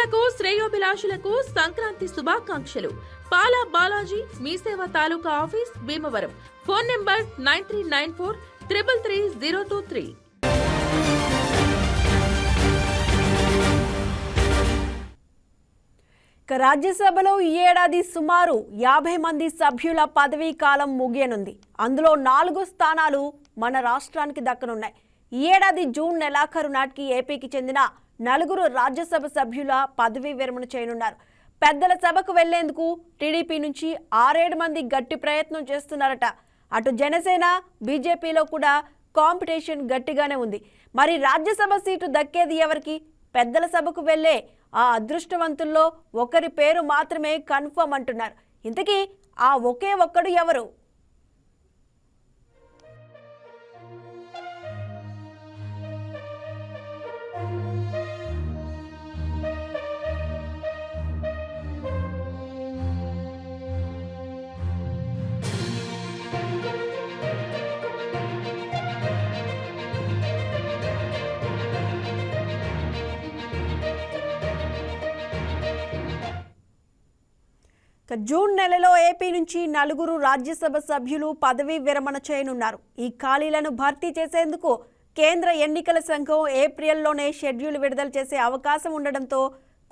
రైతులకు శ్రేయోభిలాషులకు సంక్రాంతి శుభాకాంక్షలు. Pala Balaji Mee Seva taluka office Bhimavaram. Phone number nine three nine four triple three zero two three. రాజ్యసభలో ఈ ఏడాది సుమారు యాభై మంది సభ్యుల పదవీ కాలం ముగియనుంది. అందులో నాలుగు స్థానాలు మన రాష్ట్రానికి దక్కనున్నాయి. ఈ ఏడాది జూన్ నెలాఖరు నాటికి ఏపీకి చెందిన నలుగురు రాజ్యసభ సభ్యుల పదవీ విరమణ చేయనున్నారు. పెద్దల సభకు వెళ్ళేందుకు టీడీపీ నుంచి ఆరేడు మంది గట్టి ప్రయత్నం చేస్తున్నారట. అటు జనసేన బీజేపీలో కూడా కాంపిటీషన్ గట్టిగానే ఉంది. మరి రాజ్యసభ సీటు దక్కేది ఎవరికి? పెద్దల సభకు వెళ్ళే ఆ అదృష్టవంతుల్లో ఒకరి పేరు మాత్రమే కన్ఫర్మ్ అంటున్నారు. ఇంతకీ ఆ ఒకే ఒక్కడు ఎవరు? ఇక జూన్ నెలలో ఏపీ నుంచి నలుగురు రాజ్యసభ సభ్యులు పదవీ విరమణ చేయనున్నారు. ఈ ఖాళీలను భర్తీ చేసేందుకు కేంద్ర ఎన్నికల సంఘం ఏప్రిల్లోనే షెడ్యూల్ విడుదల చేసే అవకాశం ఉండడంతో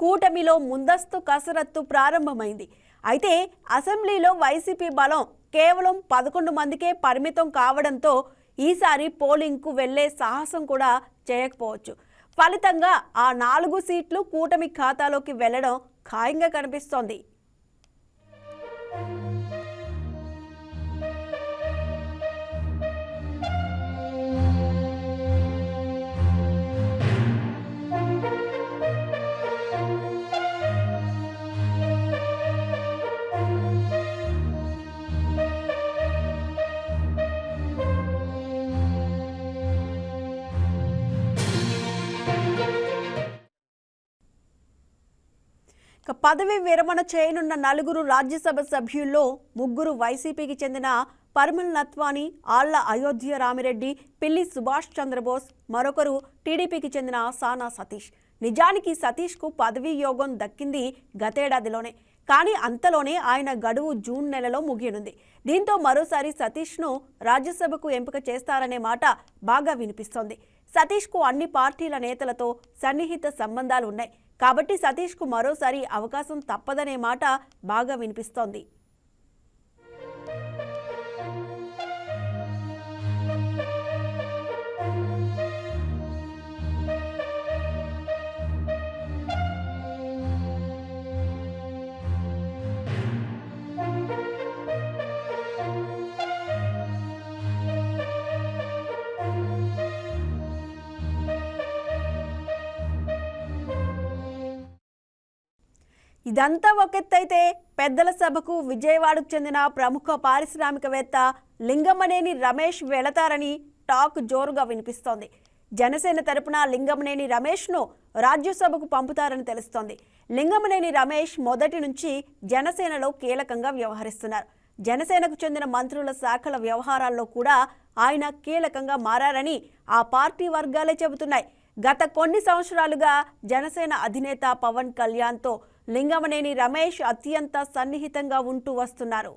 కూటమిలో ముందస్తు కసరత్తు ప్రారంభమైంది. అయితే అసెంబ్లీలో వైసీపీ బలం కేవలం పదకొండు మందికే పరిమితం కావడంతో ఈసారి పోలింగ్కు వెళ్ళే సాహసం కూడా చేయకపోవచ్చు. ఫలితంగా ఆ నాలుగు సీట్లు కూటమి ఖాతాలోకి వెళ్ళడం ఖాయంగా కనిపిస్తోంది. పదవి విరమణ చేయనున్న నలుగురు రాజ్యసభ సభ్యుల్లో ముగ్గురు వైసీపీకి చెందిన పర్మల్ నత్వాని ఆళ్ళ అయోధ్య రామిరెడ్డి పిల్లి సుభాష్ చంద్రబోస్ మరొకరు టీడీపీకి చెందిన సానా సతీష్. నిజానికి సతీష్కు పదవీ యోగం దక్కింది గతేడాదిలోనే. కానీ అంతలోనే ఆయన గడువు జూన్ నెలలో ముగియనుంది. దీంతో మరోసారి సతీష్ను రాజ్యసభకు ఎంపిక చేస్తారనే మాట బాగా వినిపిస్తోంది. సతీష్కు అన్ని పార్టీల నేతలతో సన్నిహిత సంబంధాలు ఉన్నాయి కాబట్టి సతీష్కు మరోసారి అవకాశం తప్పదనే మాట బాగా వినిపిస్తోంది. ఇదంతా ఒకెత్తైతే పెద్దల సభకు విజయవాడకు చెందిన ప్రముఖ పారిశ్రామికవేత్త లింగమనేని రమేష్ వెళతారని టాక్ జోరుగా వినిపిస్తోంది. జనసేన తరపున లింగమనేని రమేష్ను రాజ్యసభకు పంపుతారని తెలుస్తోంది. లింగమనేని రమేష్ మొదటి నుంచి జనసేనలో కీలకంగా వ్యవహరిస్తున్నారు. జనసేనకు చెందిన మంత్రుల శాఖల వ్యవహారాల్లో కూడా ఆయన కీలకంగా మారారని ఆ పార్టీ వర్గాలే చెబుతున్నాయి. గత కొన్ని సంవత్సరాలుగా జనసేన అధినేత పవన్ కళ్యాణ్తో లింగమనేని రమేష్ అత్యంత సన్నిహితంగా ఉంటూ వస్తున్నారు.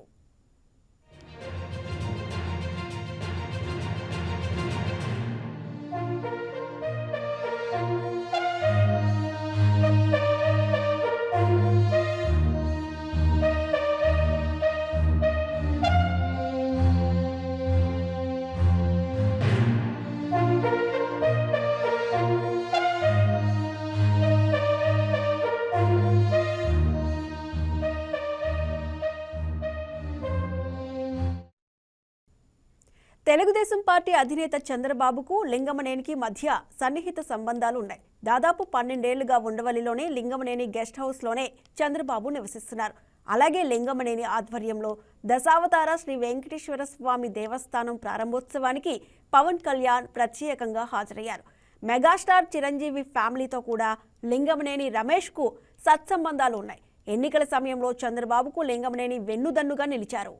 తెలుగుదేశం పార్టీ అధినేత చంద్రబాబుకు లింగమనేనికి మధ్య సన్నిహిత సంబంధాలు ఉన్నాయి దాదాపు పన్నెండేళ్ళుగా ఉండవల్లిలోనే లింగమనేని గెస్ట్ హౌస్లోనే చంద్రబాబు నివసిస్తున్నారు. అలాగే లింగమనేని ఆధ్వర్యంలో దశావతార శ్రీ వెంకటేశ్వర స్వామి దేవస్థానం ప్రారంభోత్సవానికి పవన్ కళ్యాణ్ ప్రత్యేకంగా హాజరయ్యారు. మెగాస్టార్ చిరంజీవి ఫ్యామిలీతో కూడా లింగమనేని రమేష్కు సత్సంబంధాలు ఉన్నాయి ఎన్నికల సమయంలో చంద్రబాబుకు లింగమనేని వెన్నుదన్నుగా నిలిచారు.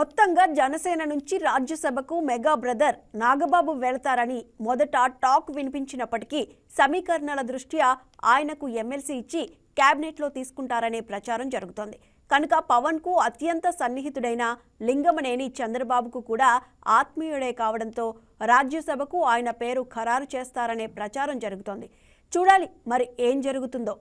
మొత్తంగా జనసేన నుంచి రాజ్యసభకు మెగా బ్రదర్ నాగబాబు వెళతారని మొదట టాక్ వినిపించినప్పటికీ సమీకరణల దృష్ట్యా ఆయనకు ఎమ్మెల్సీ ఇచ్చి క్యాబినెట్లో తీసుకుంటారనే ప్రచారం జరుగుతోంది. కనుక పవన్కు అత్యంత సన్నిహితుడైన లింగమనేని చంద్రబాబుకు కూడా ఆత్మీయుడే కావడంతో రాజ్యసభకు ఆయన పేరు ఖరారు చేస్తారనే ప్రచారం జరుగుతోంది. చూడాలి మరి ఏం జరుగుతుందో.